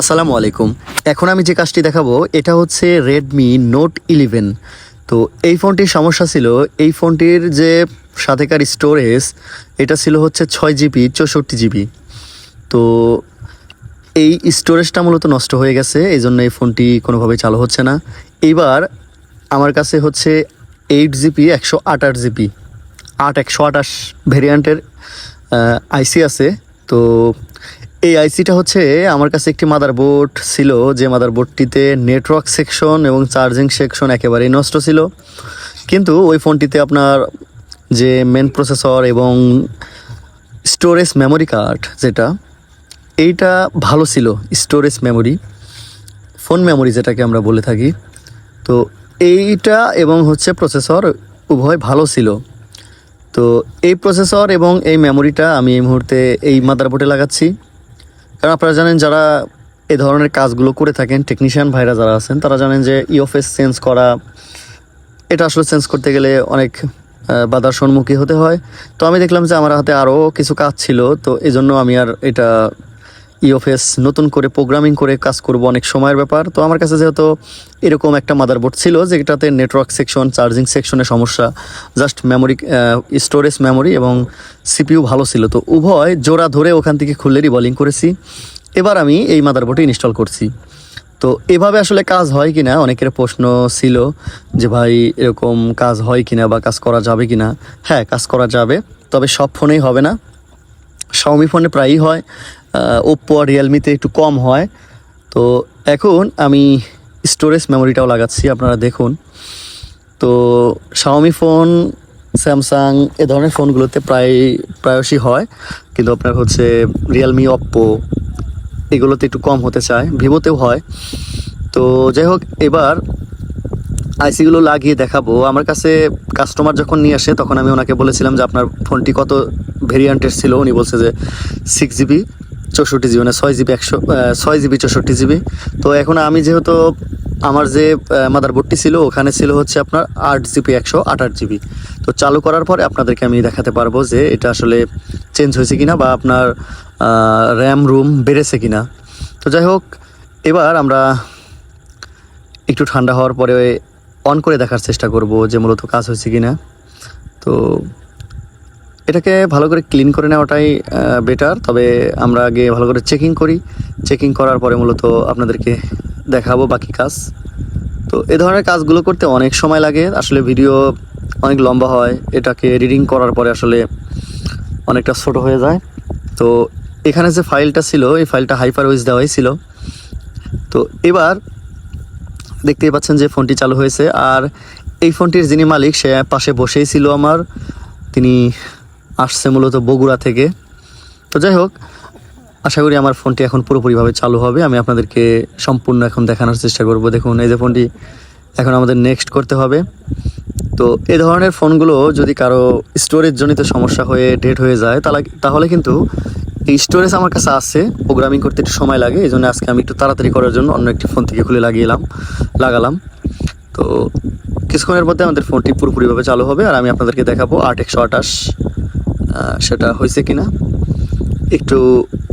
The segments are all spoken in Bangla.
আসসালামু আলাইকুম। এখন আমি যে কাজটি দেখাবো, এটা হচ্ছে রেডমি নোট ইলেভেন তো এই ফোনটির সমস্যা ছিল, এই ফোনটির যে সাথেকার স্টোরেজ এটা ছিল হচ্ছে ছয় জিবি, চৌষট্টি জিবি। তো এই স্টোরেজটা মূলত নষ্ট হয়ে গেছে এই জন্য এই ফোনটি কোনোভাবেই চালু হচ্ছে না। এইবার আমার কাছে হচ্ছে এইট জিবি, একশো আঠাশ জিবি। আট, একশো আঠাশ ভেরিয়েন্টের আইসি আছে। তো এই আইসিটা হচ্ছে আমার কাছে একটি মাদারবোর্ড ছিল, যে মাদারবোর্ডটিতে নেটওয়ার্ক সেকশন এবং চার্জিং সেকশন একেবারেই নষ্ট ছিল। কিন্তু ওই ফোনটিতে আপনার যে মেন প্রসেসর এবং স্টোরেজ মেমোরি কার্ড যেটা, এইটা ভালো ছিল স্টোরেজ মেমোরি ফোন মেমোরি যেটাকে আমরা বলে থাকি। তো এইটা এবং হচ্ছে প্রসেসর উভয় ভালো ছিল। তো এই প্রসেসর এবং এই মেমোরিটা আমি এই মুহূর্তে এই মাদারবোর্ডে লাগাচ্ছি। কারণ আপনারা জানেন যারা এ ধরনের কাজগুলো করে থাকেন টেকনিশিয়ান ভাইরা যারা আছেন, তারা জানেন যে ইওফেস চেঞ্জ করা, এটা আসলে চেঞ্জ করতে গেলে অনেক বাধার সম্মুখীন হতে হয়। তো আমি দেখলাম যে আমার হাতে আরও কিছু কাজ ছিল, তো এই জন্য আমি আর এটা ইওফেস নতুন করে প্রোগ্রামিং করে কাজ করব অনেক সময়ের ব্যাপার। তো আমার কাছে যেহেতু এরকম একটা মাদারবোর্ড ছিল, যেটাতে নেটওয়ার্ক সেকশন চার্জিং সেকশনের সমস্যা জাস্ট মেমোরি স্টোরেজ মেমোরি এবং সিপিইউ ভালো ছিল। তো উভয় জোড়া ধরে ওখান থেকে খুললে রিবলিং করেছি। এবার আমি এই মাদারবোর্ডে ইনস্টল করছি। তো এভাবে আসলে কাজ হয় কিনা অনেকের প্রশ্ন ছিল যে, ভাই, এরকম কাজ হয় কিনা বা কাজ করা যাবে কিনা হ্যাঁ কাজ করা যাবে, তবে সব ফোনেই হবে না। শাওমি ফোনে প্রায়ই হয়। ওপ্পো আর রিয়েলমিতে একটু কম হয়। তো এখন আমি স্টোরেজ মেমোরিটাও লাগাচ্ছি, আপনারা দেখুন। তো শাওমি ফোন স্যামসাং এ ধরনের ফোনগুলোতে প্রায়, প্রায়শই হয়। কিন্তু আপনার হচ্ছে রিয়েলমি অপ্পো এগুলোতে একটু কম হতে চায়। ভিভোতেও হয়। তো যাই হোক, এবার আইসিগুলো লাগিয়ে দেখাবো। আমার কাছে কাস্টমার যখন নিয়ে আসে, তখন আমি ওনাকে বলেছিলাম যে আপনার ফোনটি কত ভেরিয়েন্টের ছিল। উনি বলছে যে সিক্স জিবি চৌষট্টি জিবি মানে ছয় জিবি, একশো ছয় জিবি, চৌষট্টি জিবি। তো এখন আমি যেহেতু আমার যে মাদারবোর্ডটি ছিল, ওখানে ছিল হচ্ছে আপনার আট জিবি, একশো আঠাশ জিবি। তো চালু করার পরে আপনাদেরকে আমি দেখাতে পারব যে এটা আসলে চেঞ্জ হয়েছে কিনা বা আপনার র্যাম রুম বেড়েছে কিনা। তো যাই হোক, এবার আমরা একটু ঠান্ডা হওয়ার পরে অন করে দেখার চেষ্টা করব যে মূলত কাজ হয়েছে কি না তো এটাকে ভালো করে ক্লিন করে নেওয়াটাই বেটার তবে আমরা আগে ভালো করে চেকিং করি। চেকিং করার পরে মূলত আপনাদেরকে দেখাবো বাকি কাজ। তো এ ধরনের কাজগুলো করতে অনেক সময় লাগে। আসলে ভিডিও অনেক লম্বা হয়। এটাকে এডিটিং করার পরে আসলে অনেকটা ছোট হয়ে যায়। তো এখানে যে ফাইলটা ছিল, এই ফাইলটা হাইপার ওয়েজ দেওয়াই ছিল। তো এবার দেখতেই পাচ্ছেন যে ফোনটি চালু হয়েছে। আর এই ফোনটির যিনি মালিক, সে পাশে বসেই ছিল আমার। তিনি আসছে মূলত বগুড়া থেকে। তো যাই হোক, আশা করি আমার ফোনটি এখন পুরোপুরিভাবে চালু হবে। আমি আপনাদেরকে সম্পূর্ণ এখন দেখানোর চেষ্টা করব। দেখুন, এই যে ফোনটি এখন আমাদের নেক্সট করতে হবে। তো এই ধরনের ফোনগুলো যদি কারও স্টোরেজ জনিত সমস্যা হয়ে ডেট হয়ে যায়, তাহলে তাহলে কিন্তু এই স্টোরেজ আমার কাছে আছে। প্রোগ্রামিং করতে একটু সময় লাগে, এই জন্য আজকে আমি একটু তাড়াতাড়ি করার জন্য অন্য একটি ফোন থেকে খুলে লাগিয়েলাম, লাগালাম। তো কিছুক্ষণের মধ্যে আমাদের ফোনটি পুরোপুরিভাবে চালু হবে, আর আমি আপনাদেরকে দেখাবো আট একশো আঠাশ। সেটা হয়েছে কিনা? একটু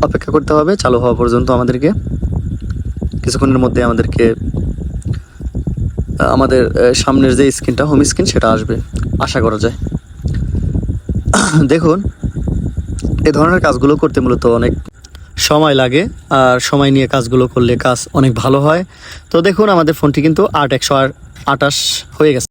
অপেক্ষা করতে হবে, চালু হওয়া পর্যন্ত আমাদেরকে। কিছুক্ষণের মধ্যে আমাদেরকে আমাদের সামনের যে স্ক্রিনটা হোম স্ক্রিন সেটা আসবে। আশা করা যায়। দেখুন, এ ধরনের কাজগুলো করতে মূলত অনেক সময় লাগে, আর সময় নিয়ে কাজগুলো করলে কাজ অনেক ভালো হয়। তো দেখুন, আমাদের ফোনটি কিন্তু আট একশো আটাশ হয়ে গেছে।